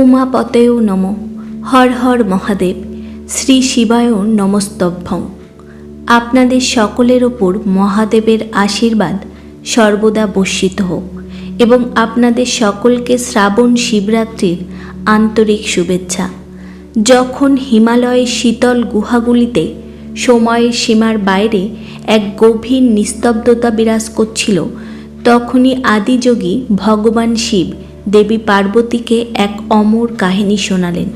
উমাপতেও নম। হর হর মহাদেব, শ্রী শিবায় নমস্তভ্যং আপনাদের সকলের ওপর মহাদেবের আশীর্বাদ সর্বদা বর্ষিত হোক এবং আপনাদের সকলকে শ্রাবণ শিবরাত্রির আন্তরিক শুভেচ্ছা। যখন হিমালয়ের শীতল গুহাগুলিতে সময়ের সীমার বাইরে এক গভীর নিস্তব্ধতা বিরাজ করছিল, তখনই আদিযোগী ভগবান শিব দেবী পার্বতীকে এক অমর কাহিনী শোনালেন।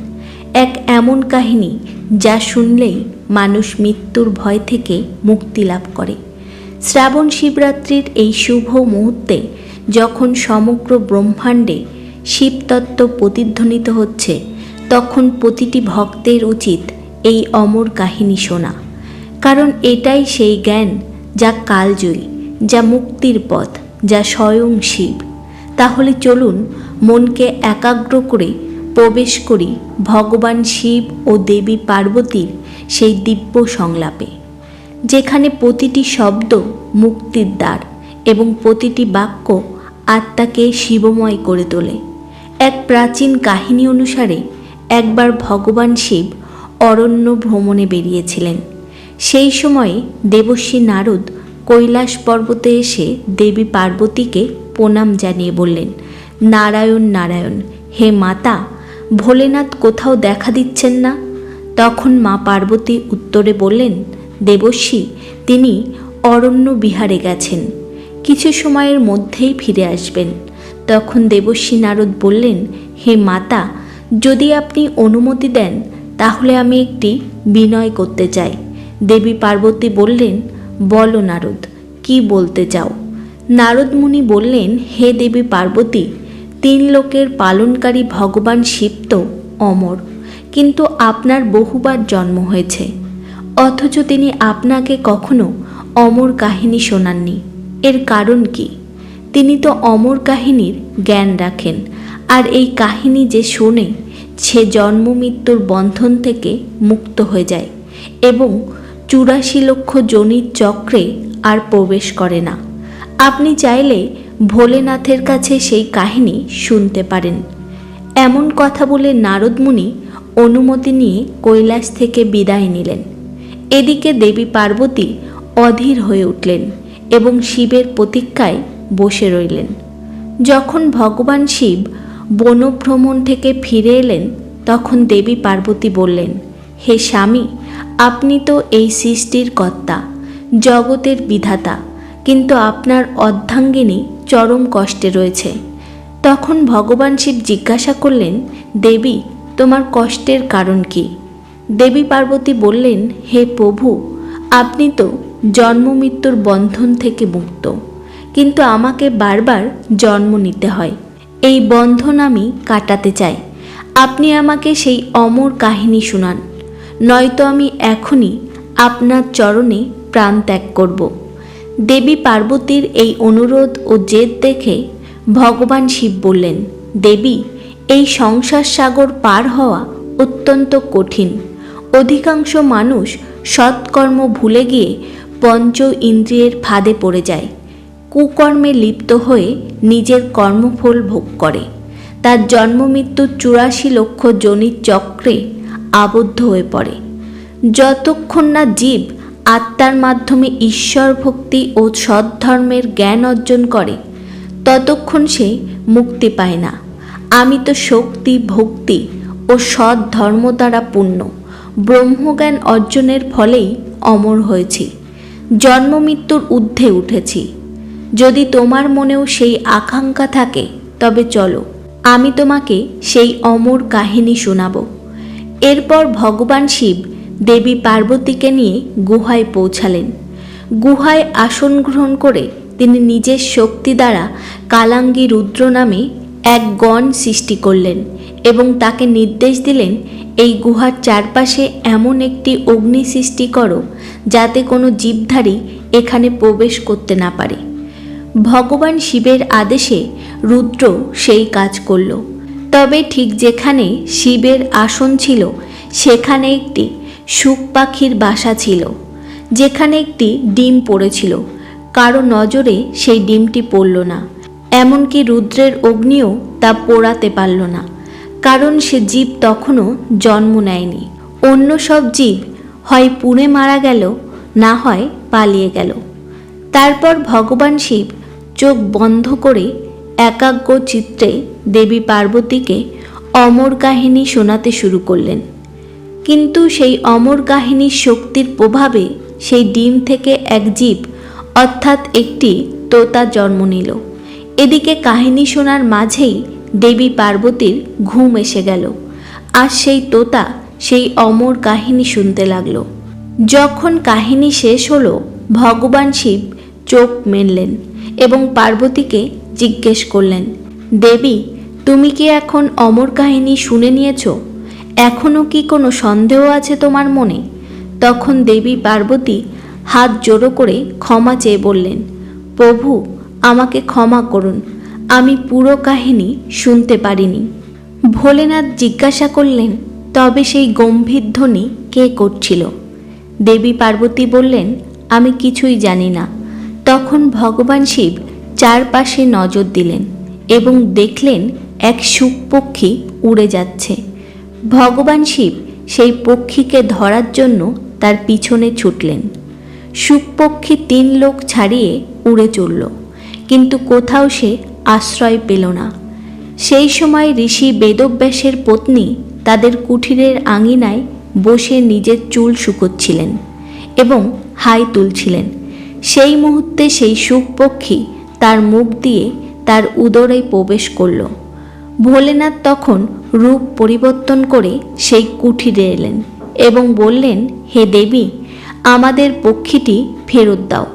এক এমন কাহিনী যা শুনলেই মানুষ মৃত্যুর ভয় থেকে মুক্তি লাভ করে। শ্রাবণ শিবরাত্রির এই শুভ মুহূর্তে যখন সমগ্র ব্রহ্মাণ্ডে শিবতত্ত্ব প্রতিধ্বনিত হচ্ছে, তখন প্রতিটি ভক্তের উচিত এই অমর কাহিনী শোনা। কারণ এটাই সেই জ্ঞান যা কালজয়ী, যা মুক্তির পথ, যা স্বয়ং শিব। তাহলে চলুন মনকে একাগ্র করে প্রবেশ করি ভগবান শিব ও দেবী পার্বতীর সেই দিব্য সংলাপে, যেখানে প্রতিটি শব্দ মুক্তির দ্বার এবং প্রতিটি বাক্য আত্মাকে শিবময় করে তোলে। এক প্রাচীন কাহিনী অনুসারে একবার ভগবান শিব অরণ্য ভ্রমণে বেরিয়েছিলেন। সেই সময়ে দেবশ্রী নারদ কৈলাস পর্বতে এসে দেবী পার্বতীকে প্রণাম জানিয়ে বললেন, নারায়ণ নারায়ণ, হে মাতা, ভোলেনাথ কোথাও দেখা দিচ্ছেন না? তখন মা পার্বতী উত্তরে বললেন, দেবশ্রী, তিনি অরণ্য বিহারে গেছেন, কিছু সময়ের মধ্যেই ফিরে আসবেন। তখন দেবশ্রী নারদ বললেন, হে মাতা, যদি আপনি অনুমতি দেন, তাহলে আমি একটি বিনয় করতে চাই। দেবী পার্বতী বললেন, বলো নারদ, কি বলতে চাও? নারদ মুনি বললেন, হে দেবী পার্বতী, তিন লোকের পালনকারী ভগবান শিব তো অমর, কিন্তু আপনার বহুবার জন্ম হয়েছে। অথচ তিনি আপনাকে কখনো অমর কাহিনী শোনাননি। এর কারণ কি? তিনি তো অমর কাহিনীর জ্ঞান রাখেন, আর এই কাহিনী যে শোনে, সে জন্ম মৃত্যুর বন্ধন থেকে মুক্ত হয়ে যায় এবং চুরাশি লক্ষ জনির চক্রে আর প্রবেশ করে না। আপনি চাইলে ভোলেনাথের কাছে সেই কাহিনী শুনতে পারেন। এমন কথা বলে নারদমুনি অনুমতি নিয়ে কৈলাস থেকে বিদায় নিলেন। এদিকে দেবী পার্বতী অধীর হয়ে উঠলেন এবং শিবের প্রতীক্ষায় বসে রইলেন। যখন ভগবান শিব বনভ্রমণ থেকে ফিরে এলেন, তখন দেবী পার্বতী বললেন, হে স্বামী, আপনি তো এই সৃষ্টির কর্তা, জগতের বিধাতা কিন্তু আপনার অর্ধাঙ্গিনী চরম কষ্টে রয়েছে। তখন ভগবান শিব জিজ্ঞাসা করলেন, দেবী, তোমার কষ্টের কারণ কি? দেবী পার্বতী বললেন, হে প্রভু, আপনি তো জন্ম মৃত্যুর বন্ধন থেকে মুক্ত। কিন্তু আমাকে বারবার জন্ম নিতে হয়। এই বন্ধন আমি কাটাতে চাই। আপনি আমাকে সেই অমর কাহিনী শোনান। নয়তো আমি এখনই আপনার চরণে প্রাণ ত্যাগ করব। দেবী পার্বতীর এই অনুরোধ ও জেদ দেখে ভগবান শিব বললেন, দেবী, এই সংসার সাগর পার হওয়া অত্যন্ত কঠিন। অধিকাংশ মানুষ সৎকর্ম ভুলে গিয়ে পঞ্চ ইন্দ্রিয়ের ফাঁদে পড়ে যায়। কুকর্মে লিপ্ত হয়ে নিজের কর্মফল ভোগ করে। তার জন্ম মৃত্যুর চুরাশি লক্ষ জনির চক্রে আবদ্ধ হয়ে পড়ে। যতক্ষণ না জীব আত্মার মাধ্যমে ঈশ্বর ভক্তি ও সৎধর্মের জ্ঞান অর্জন করে, ততক্ষণ সে মুক্তি পায় না। আমি তো শক্তি, ভক্তি ও সৎ ধর্ম দ্বারা পূর্ণ। ব্রহ্মজ্ঞান অর্জনের ফলেই অমর হয়েছি। জন্ম মৃত্যুর ঊর্ধ্বে উঠেছি। যদি তোমার মনেও সেই আকাঙ্ক্ষা থাকে, তবে চলো, আমি তোমাকে সেই অমর কাহিনী শোনাব। এরপর ভগবান শিব দেবী পার্বতীকে নিয়ে গুহায় পৌঁছালেন। গুহায় আসন গ্রহণ করে তিনি নিজের শক্তি দ্বারা কালাঙ্গি রুদ্র নামে এক গণ সৃষ্টি করলেন এবং তাকে নির্দেশ দিলেন, এই গুহার চারপাশে এমন একটি অগ্নি সৃষ্টি করো, যাতে কোনো জীবধারী এখানে প্রবেশ করতে না পারে। ভগবান শিবের আদেশে রুদ্র সেই কাজ করল। তবে ঠিক যেখানে শিবের আসন ছিল, সেখানে একটি সুখ পাখির বাসা ছিল, যেখানে একটি ডিম পড়েছিল। কারও নজরে সেই ডিমটি পড়ল না, এমনকি রুদ্রের অগ্নিও তা পোড়াতে পারল না, কারণ সে জীব তখনও জন্ম নেয়নি। অন্য সব জীব হয় পুড়ে মারা গেল, না হয় পালিয়ে গেল। তারপর ভগবান শিব চোখ বন্ধ করে একাগ্র চিত্রে দেবী পার্বতীকে অমর কাহিনী শোনাতে শুরু করলেন। কিন্তু সেই অমর কাহিনীর শক্তির প্রভাবে সেই ডিম থেকে এক জীব, অর্থাৎ একটি তোতা জন্ম নিল। এদিকে কাহিনী শোনার মাঝেই দেবী পার্বতীর ঘুম এসে গেল। আর সেই তোতা সেই অমর কাহিনী শুনতে লাগল। যখন কাহিনী শেষ হলো, ভগবান শিব চোখ মেললেন এবং পার্বতীকে জিজ্ঞেস করলেন, দেবী, তুমি কি এখন অমর কাহিনী শুনে নিয়েছো? এখনও কি কোনো সন্দেহ আছে তোমার মনে? তখন দেবী পার্বতী হাত জোড়ো করে ক্ষমা চেয়ে বললেন, প্রভু, আমাকে ক্ষমা করুন। আমি পুরো কাহিনী শুনতে পারিনি। ভোলেনাথ জিজ্ঞাসা করলেন, তবে সেই গম্ভীর ধ্বনি কে করছিল? দেবী পার্বতী বললেন, আমি কিছুই জানি না। তখন ভগবান শিব চারপাশে নজর দিলেন এবং দেখলেন এক সুখ পক্ষী উড়ে যাচ্ছে। ভগবান শিব সেই পক্ষীকে ধরার জন্য তার পিছনে ছুটলেন। সুখপক্ষী তিন লোক ছাড়িয়ে উড়ে চলল, কিন্তু কোথাও সে আশ্রয় পেল না। সেই সময় ঋষি বেদব্যাসের পত্নী তাদের কুঠিরের আঙিনায় বসে নিজের চুল শুকোচ্ছিলেন এবং হাই তুলছিলেন। সেই মুহূর্তে সেই সুখপক্ষী তার মুখ দিয়ে তার উদরে প্রবেশ করল। ভোলেনাথ তখন রূপ পরিবর্তন করে সেই কুঠিরে এলেন এবং বললেন, হে দেবী, আমাদের পক্ষীটি ফেরত দাও।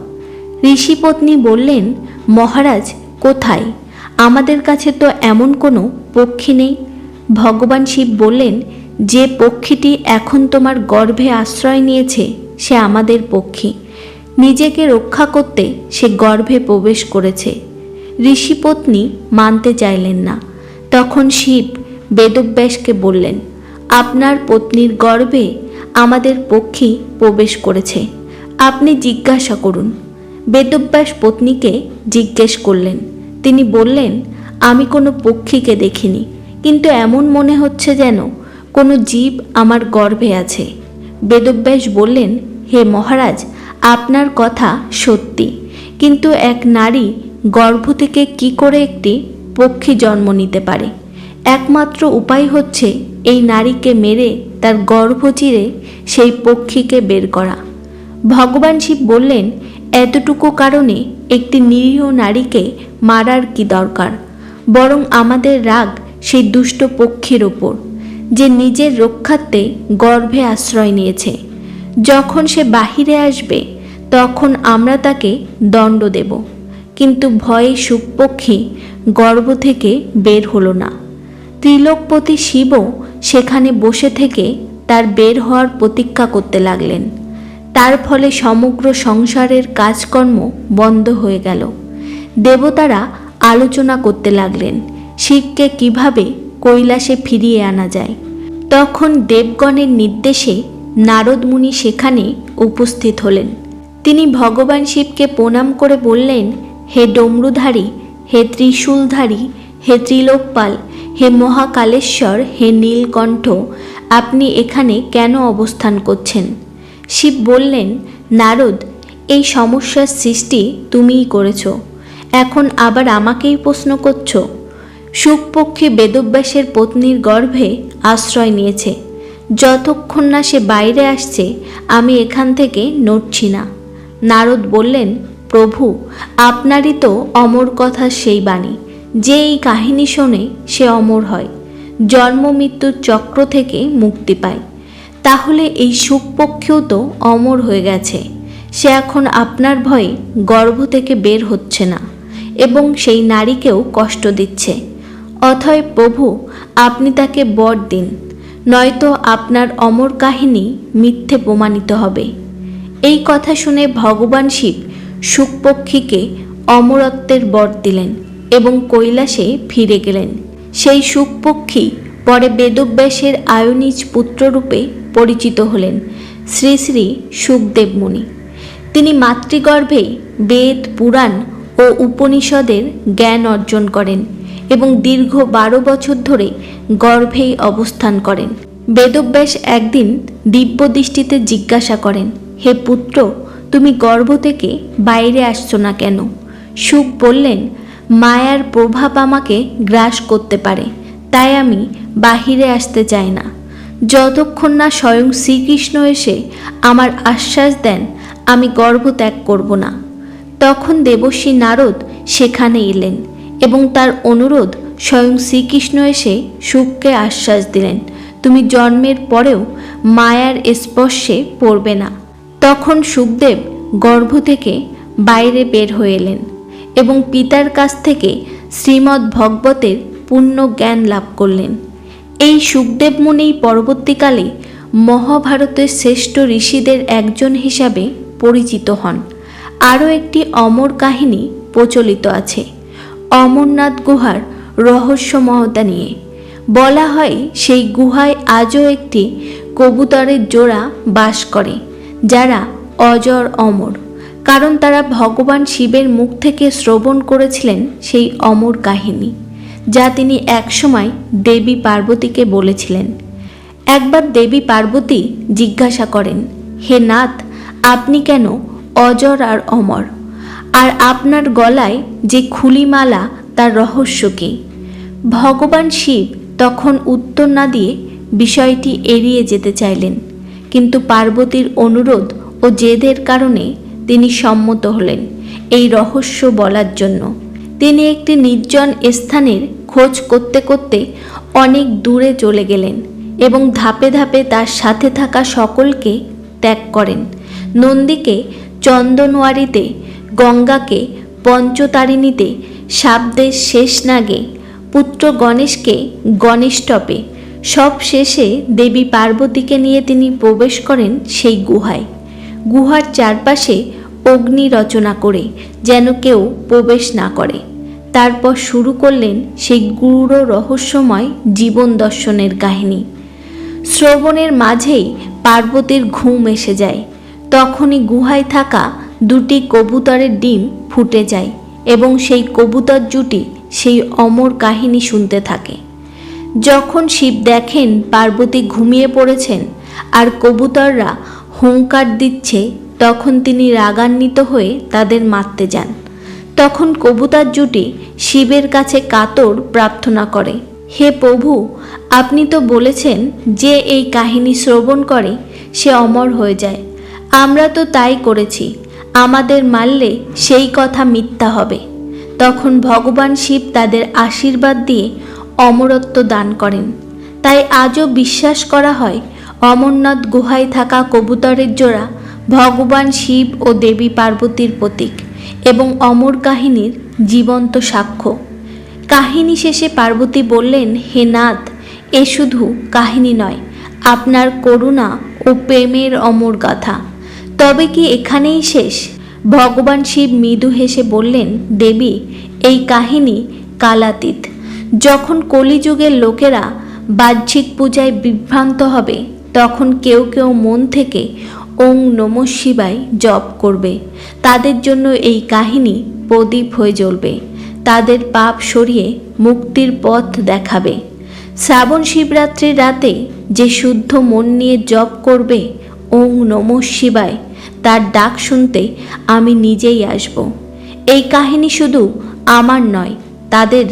ঋষিপত্নী বললেন, মহারাজ, কোথায়? আমাদের কাছে তো এমন কোনো পক্ষী নেই। ভগবান শিব বললেন, যে পক্ষীটি এখন তোমার গর্ভে আশ্রয় নিয়েছে, সে আমাদের পক্ষী। নিজেকে রক্ষা করতে সে গর্ভে প্রবেশ করেছে। ঋষিপত্নী মানতে চাইলেন না। তখন শিব বেদব্যাসকে বললেন, আপনার পত্নীর গর্ভে আমাদের পক্ষী প্রবেশ করেছে। আপনি জিজ্ঞাসা করুন। বেদব্যাস পত্নীকে জিজ্ঞেস করলেন। তিনি বললেন, আমি কোনো পক্ষীকে দেখিনি, কিন্তু এমন মনে হচ্ছে যেন কোনো জীব আমার গর্ভে আছে। বেদব্যাস বললেন, হে মহারাজ, আপনার কথা সত্যি, কিন্তু এক নারী গর্ভ থেকে কি করে একটি পক্ষী জন্ম নিতে পারে? একমাত্র উপায় হচ্ছে এই নারীকে মেরে তার গর্ভ চিরে সেই পক্ষীকে বের করা। ভগবান শিব বললেন, এতটুকু কারণে একটি নিরীহ নারীকে মারার কি দরকার? বরং আমাদের রাগ সেই দুষ্ট পক্ষীর ওপর, যে নিজের রক্ষার্থে গর্ভে আশ্রয় নিয়েছে। যখন সে বাহিরে আসবে, তখন আমরা তাকে দণ্ড দেব। কিন্তু ভয়ে সুখপক্ষী গর্ভ থেকে বের হলো না। ত্রিলোকপতি শিবও সেখানে বসে থেকে তার বের হওয়ার প্রতীক্ষা করতে লাগলেন। তার ফলে সমগ্র সংসারের কাজকর্ম বন্ধ হয়ে গেল। দেবতারা আলোচনা করতে লাগলেন, শিবকে কীভাবে কৈলাসে ফিরিয়ে আনা যায়। তখন দেবগণের নির্দেশে নারদ মুনি সেখানে উপস্থিত হলেন। তিনি ভগবান শিবকে প্রণাম করে বললেন, হে ডমরুধারী, হে ত্রিশূলধারী, হে ত্রিলোকপাল হে মহাকালেশ্বর, হে নীলকণ্ঠ, আপনি এখানে কেন অবস্থান করছেন? শিব বললেন, নারদ, এই সমস্যার সৃষ্টি তুমিই করেছ। এখন আবার আমাকেই প্রশ্ন করছ? সুখপক্ষে বেদব্যাসের পত্নীর গর্ভে আশ্রয় নিয়েছে। যতক্ষণ না সে বাইরে আসছে, আমি এখান থেকে নড়ছি না। নারদ বললেন, প্রভু, আপনারই তো অমর কথা সেই বাণী। যে এই কাহিনী শোনে সে অমর হয়, জন্ম মৃত্যুর চক্র থেকে মুক্তি পায়। তাহলে এই সুখপক্ষেও তো অমর হয়ে গেছে। সে এখন আপনার ভয়ে গর্ভ থেকে বের হচ্ছে না এবং সেই নারীকেও কষ্ট দিচ্ছে। অথয় প্রভু, আপনি তাকে বর দিন, নয়তো আপনার অমর কাহিনী মিথ্যে প্রমাণিত হবে। এই কথা শুনে ভগবান শিব সুখপক্ষীকে অমরত্বের বর দিলেন। এবং কৈলাসে ফিরে গেলেন। সেই সুখপক্ষী পরে বেদব্যাসের আয়নিজ পুত্ররূপে পরিচিত হলেন শ্রী শ্রী সুখদেব মুনি। তিনি মাতৃগর্ভেই বেদ, পুরাণ ও উপনিষদের জ্ঞান অর্জন করেন এবং দীর্ঘ বারো বছর ধরে গর্ভেই অবস্থান করেন। বেদব্যাস একদিন দিব্য দৃষ্টিতে জিজ্ঞাসা করেন, হে পুত্র, তুমি গর্ভ থেকে বাইরে আসছো না কেন? সুখ বললেন মায়ার প্রভাব আমাকে গ্রাস করতে পারে। তাই আমি বাহিরে আসতে চাই না। যতক্ষণ না স্বয়ং শ্রীকৃষ্ণ এসে আমার আশ্বাস দেন, আমি গর্ভ ত্যাগ করব না। তখন দেবশ্রী নারদ সেখানে এলেন এবং তার অনুরোধ স্বয়ং শ্রীকৃষ্ণ এসে সুখকে আশ্বাস দিলেন, তুমি জন্মের পরেও মায়ার স্পর্শে পড়বে না। তখন সুখদেব গর্ভ থেকে বাইরে বের হয়ে এলেন। এবং পিতার কাছ থেকে শ্রীমদ্ ভগবতের পূর্ণ জ্ঞান লাভ করলেন। এই সুখদেব মুনি পরবর্তীকালে মহাভারতের শ্রেষ্ঠ ঋষিদের একজন হিসাবে পরিচিত হন। আরও একটি অমর কাহিনী প্রচলিত আছে, অমরনাথ গুহার রহস্যমহতা নিয়ে। বলা হয়, সেই গুহায় আজও একটি কবুতরের জোড়া বাস করে, যারা অজর অমর। কারণ তারা ভগবান শিবের মুখ থেকে শ্রবণ করেছিলেন সেই অমর কাহিনী, যা তিনি একসময় দেবী পার্বতীকে বলেছিলেন। একবার দেবী পার্বতী জিজ্ঞাসা করেন, হে নাথ, আপনি কেন অজর আর অমর? আর আপনার গলায় যে খুলিমালা, তার রহস্য কী? ভগবান শিব তখন উত্তর না দিয়ে বিষয়টি এড়িয়ে যেতে চাইলেন, কিন্তু পার্বতীর অনুরোধ ও জেদের কারণে তিনি সম্মত হলেন এই রহস্য বলার জন্য। তিনি একটি নির্জন স্থানের খোঁজ করতে করতে অনেক দূরে চলে গেলেন এবং ধাপে ধাপে তার সাথে থাকা সকলকে ত্যাগ করেন। নন্দীকে চন্দনওয়ারিতে, গঙ্গাকে পঞ্চতারিণীতে, শাব্দের শেষ নাগে, পুত্র গণেশকে গণেশটপে, সব শেষে দেবী পার্বতীকে নিয়ে তিনি প্রবেশ করেন সেই গুহায়। গুহার চারপাশে অগ্নি রচনা করে, যেন কেউ প্রবেশ না করে। তারপর শুরু করলেন সেই গূঢ় রহস্যময় জীবন দর্শনের কাহিনী। শ্রবণের মাঝেই পার্বতীর ঘুম এসে যায়। তখনই গুহায় থাকা দুটি কবুতরের ডিম ফুটে যায় এবং সেই কবুতর জুটি সেই অমর কাহিনী শুনতে থাকে। যখন শিব দেখেন পার্বতী ঘুমিয়ে পড়েছেন আর কবুতররা হুঙ্কার দিচ্ছে, তখন তিনি রাগান্বিত হয়ে তাদের মারতে যান। তখন কবুতার জুটি শিবের কাছে কাতর প্রার্থনা করে, হে প্রভু, আপনি তো বলেছেন যে এই কাহিনী শ্রবণ করে, সে অমর হয়ে যায়। আমরা তো তাই করেছি, আমাদের মারলে সেই কথা মিথ্যা হবে। তখন ভগবান শিব তাদের আশীর্বাদ দিয়ে অমরত্ব দান করেন। তাই আজও বিশ্বাস করা হয় অমরনাথ গুহায় থাকা কবুতরের জোড়া ভগবান শিব ও দেবী পার্বতীর প্রতীক এবং অমর কাহিনীর জীবন্ত সাক্ষ্য। কাহিনী শেষে পার্বতী বললেন, হে নাথ, এ শুধু কাহিনী নয়, আপনার করুণা ও প্রেমের অমর গাথা। তবে কি এখানেই শেষ? ভগবান শিব মৃদু হেসে বললেন, দেবী, এই কাহিনী কালাতীত। যখন কলিযুগের লোকেরা বাহ্যিক পূজায় বিভ্রান্ত হবে তখন কেউ কেউ মন থেকে ওং নম শিবায় জপ করবে। তাদের জন্য এই কাহিনী প্রদীপ হয়ে জ্বলবে। তাদের পাপ সরিয়ে মুক্তির পথ দেখাবে। শ্রাবণ শিবরাত্রির রাতে যে শুদ্ধ মন নিয়ে জপ করবে ওং নম শিবায়, তার ডাক শুনতে আমি নিজেই আসব। এই কাহিনী শুধু আমার নয়, তাদের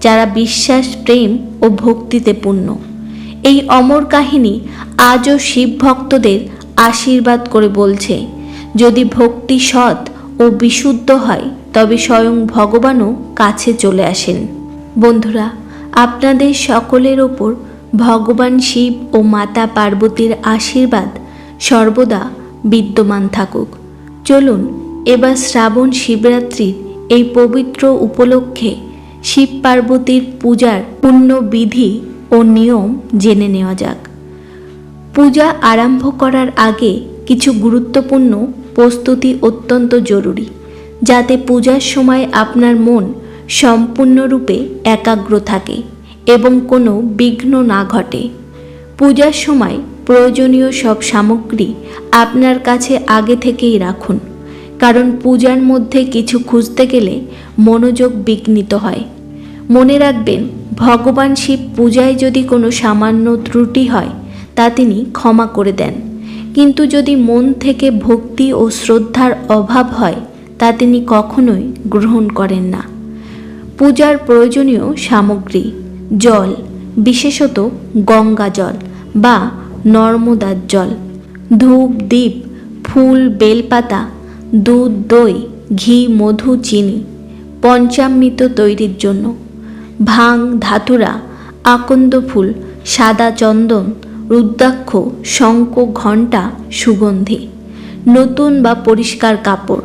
যারা বিশ্বাস, প্রেম ও ভক্তিতে পূর্ণ। এই অমর কাহিনী আজও শিব ভক্তদের আশীর্বাদ করে বলছে। যদি ভক্তি সৎ ও বিশুদ্ধ হয়, তবে স্বয়ং ভগবানও কাছে চলে আসেন। বন্ধুরা, আপনাদের সকলের ওপর ভগবান শিব ও মাতা পার্বতীর আশীর্বাদ সর্বদা বিদ্যমান থাকুক। চলুন, এবার শ্রাবণ শিবরাত্রির এই পবিত্র উপলক্ষে শিব পার্বতীর পূজার পূর্ণ বিধি ও নিয়ম জেনে নেওয়া যাক। পূজা আরম্ভ করার আগে কিছু গুরুত্বপূর্ণ প্রস্তুতি অত্যন্ত জরুরি, যাতে পূজার সময় আপনার মন সম্পূর্ণরূপে একাগ্র থাকে এবং কোনো বিঘ্ন না ঘটে। পূজার সময় প্রয়োজনীয় সব সামগ্রী আপনার কাছে আগে থেকেই রাখুন, কারণ পূজার মধ্যে কিছু খুঁজতে গেলে মনোযোগ বিঘ্নিত হয়। মনে রাখবেন ভগবান শিব পূজায় যদি কোনো সামান্য ত্রুটি হয়, তা তিনি ক্ষমা করে দেন। কিন্তু যদি মন থেকে ভক্তি ও শ্রদ্ধার অভাব হয়, তা তিনি কখনোই গ্রহণ করেন না। পূজার প্রয়োজনীয় সামগ্রী, জল, বিশেষত গঙ্গা জল বা নর্মদার জল, ধূপ দ্বীপ ফুল, বেলপাতা, দুধ, দই, ঘি, মধু, চিনি, পঞ্চামৃত তৈরির জন্য। ভাং ধাতুরা, আকন্দ ফুল, সাদা চন্দন, রুদ্রাক্ষ, শঙ্খ ঘণ্টা, সুগন্ধি, নতুন বা পরিষ্কার কাপড়,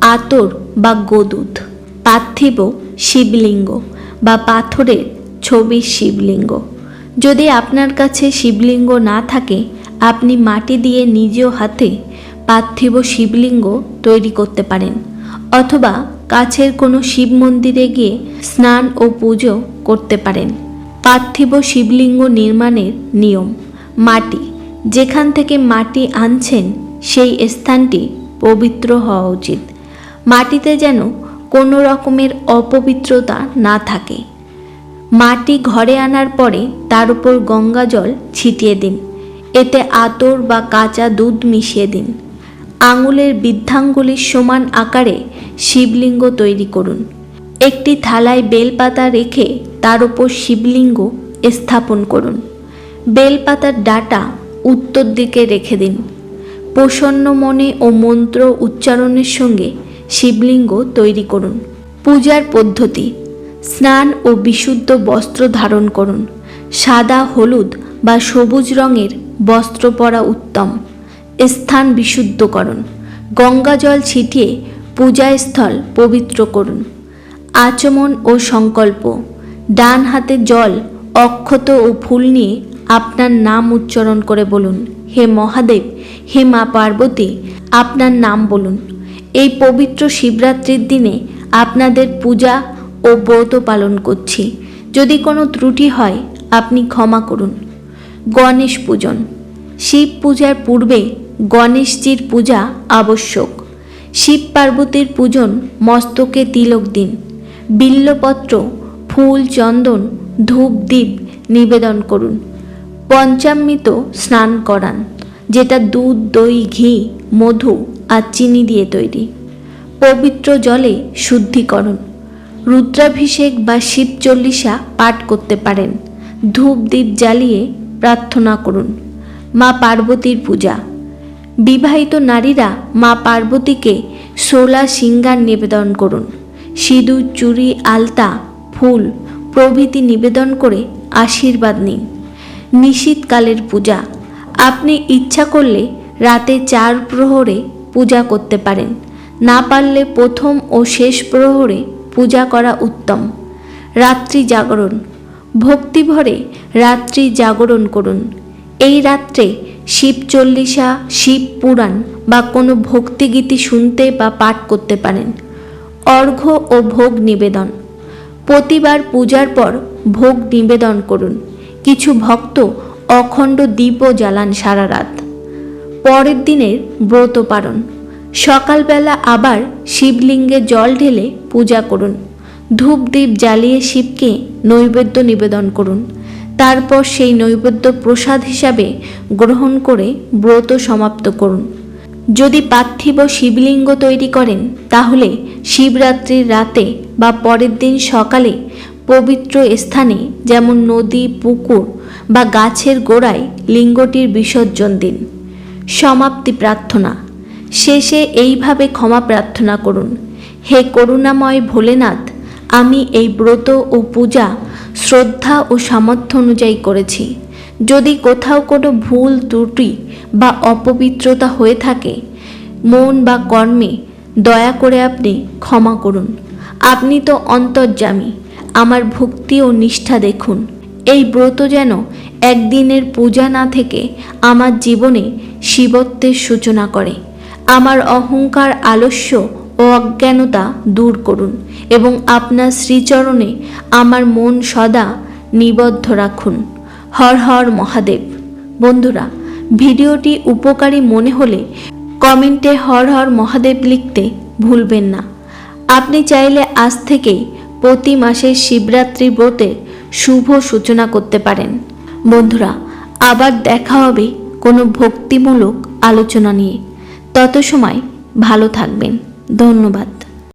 আতর বা গোদুধ পার্থিব শিবলিঙ্গ বা পাথরের ছবির শিবলিঙ্গ। যদি আপনার কাছে শিবলিঙ্গ না থাকে, আপনি মাটি দিয়ে নিজেও হাতে পার্থিব শিবলিঙ্গ তৈরি করতে পারেন, অথবা কাছের কোনো শিব মন্দিরে গিয়ে স্নান ও পুজো করতে পারেন। পার্থিব শিবলিঙ্গ নির্মাণের নিয়ম। মাটি। যেখান থেকে মাটি আনছেন, সেই স্থানটি পবিত্র হওয়া উচিত। মাটিতে যেন কোনো রকমের অপবিত্রতা না থাকে। মাটি ঘরে আনার পরে তার উপর গঙ্গা জল ছিটিয়ে দিন। এতে আতর বা কাঁচা দুধ মিশিয়ে দিন। আঙুলের বৃদ্ধাঙ্গুলির সমান আকারে শিবলিঙ্গ তৈরি করুন। একটি থালায় বেলপাতা রেখে তার উপর শিবলিঙ্গ স্থাপন করুন। বেলপাতার ডাটা উত্তর দিকে রেখে দিন। প্রসন্ন মনে ও মন্ত্র উচ্চারণের সঙ্গে শিবলিঙ্গ তৈরি করুন। পূজার পদ্ধতি, স্নান ও বিশুদ্ধ বস্ত্র ধারণ করুন। সাদা, হলুদ বা সবুজ রঙের বস্ত্র পরা উত্তম। স্থান বিশুদ্ধকরণ। গঙ্গা জল ছিটিয়ে পূজাস্থল পবিত্র করুন। আচমন ও সংকল্প। ডান হাতে জল, অক্ষত ও ফুল নিয়ে আপনার নাম উচ্চারণ করে বলুন। হে মহাদেব, হে মা পার্বতী, আপনার নাম বলুন। এই পবিত্র শিবরাত্রির দিনে আপনাদের পূজা ও ব্রত পালন করছি। যদি কোনো ত্রুটি হয়, আপনি ক্ষমা করুন। গণেশ পূজন। শিব পূজার পূর্বে গণেশজির পূজা আবশ্যক। শিব পার্বতীর পূজন মস্তকে তিলক দিন। বিল্লপত্র, ফুল, চন্দন, ধূপ দ্বীপ নিবেদন করুন। পঞ্চামৃত স্নান করান, যেটা দুধ, দই, ঘি, মধু আর চিনি দিয়ে তৈরি। পবিত্র জলে শুদ্ধিকরণ। রুদ্রাভিষেক বা শিব চল্লিশা পাঠ করতে পারেন। ধূপ দ্বীপ জ্বালিয়ে প্রার্থনা করুন। মা পার্বতীর পূজা। বিবাহিত নারীরা মা পার্বতীকে সোলা সিঙ্গার নিবেদন করুন। সিঁদুর, চুড়ি, আলতা, ফুল প্রভৃতি নিবেদন করে আশীর্বাদ নিন। নিশীতকালের পূজা। আপনি ইচ্ছা করলে রাতে চার প্রহরে পূজা করতে পারেন। না পারলে প্রথম ও শেষ প্রহরে পূজা করা উত্তম। রাত্রি জাগরণ। ভক্তিভরে রাত্রি জাগরণ করুন। এই রাত্রে শিব চল্লিশা, শিব পুরাণ বা কোনো ভক্তিগীতি শুনতে বা পাঠ করতে পারেন। অর্ঘ্য ও ভোগ নিবেদন। প্রতিবার পূজার পর ভোগ নিবেদন করুন। কিছু ভক্ত অখণ্ড দীপও জ্বালান সারা রাত। পরের দিনের ব্রত পালন। সকালবেলা আবার শিবলিঙ্গে জল ঢেলে পূজা করুন। ধূপ দ্বীপ জ্বালিয়ে শিবকে নৈবেদ্য নিবেদন করুন। তারপর সেই নৈবেদ্য প্রসাদ হিসাবে গ্রহণ করে ব্রত সমাপ্ত করুন। যদি পার্থিব শিবলিঙ্গ তৈরি করেন, তাহলে শিবরাত্রির রাতে বা পরের দিন সকালে পবিত্র স্থানে যেমন নদী, পুকুর বা গাছের গোড়ায় লিঙ্গটির বিসর্জন দিন। সমাপ্তি প্রার্থনা। শেষে এইভাবে ক্ষমা প্রার্থনা করুন। হে করুণাময় ভোলেনাথ, আমি এই ব্রত ও পূজা শ্রদ্ধা ও সামর্থ্য অনুযায়ী করেছি। যদি কোথাও কোনো ভুল, ত্রুটি বা অপবিত্রতা হয়ে থাকে, মন বা কর্মে দয়া করে আপনি ক্ষমা করুন। আপনি তো অন্তর্যামী। আমার ভক্তি ও নিষ্ঠা দেখুন। এই ব্রত যেন একদিনের পূজা না থেকে আমার জীবনে শিবত্বের সূচনা করে। আমার অহংকার আলস্য অজ্ঞানতা দূর করুন এবং আপনার শ্রীচরণে আমার মন সদা নিবদ্ধ রাখুন। হর হর মহাদেব। বন্ধুরা, ভিডিওটি উপকারী মনে হলে কমেন্টে হর হর মহাদেব লিখতে ভুলবেন না। আপনি চাইলে আজ থেকেই প্রতি মাসের শিবরাত্রি ব্রতের শুভ সূচনা করতে পারেন। বন্ধুরা, আবার দেখা হবে কোনো ভক্তিমূলক আলোচনা নিয়ে। তত সময় ভালো থাকবেন। ধন্যবাদ।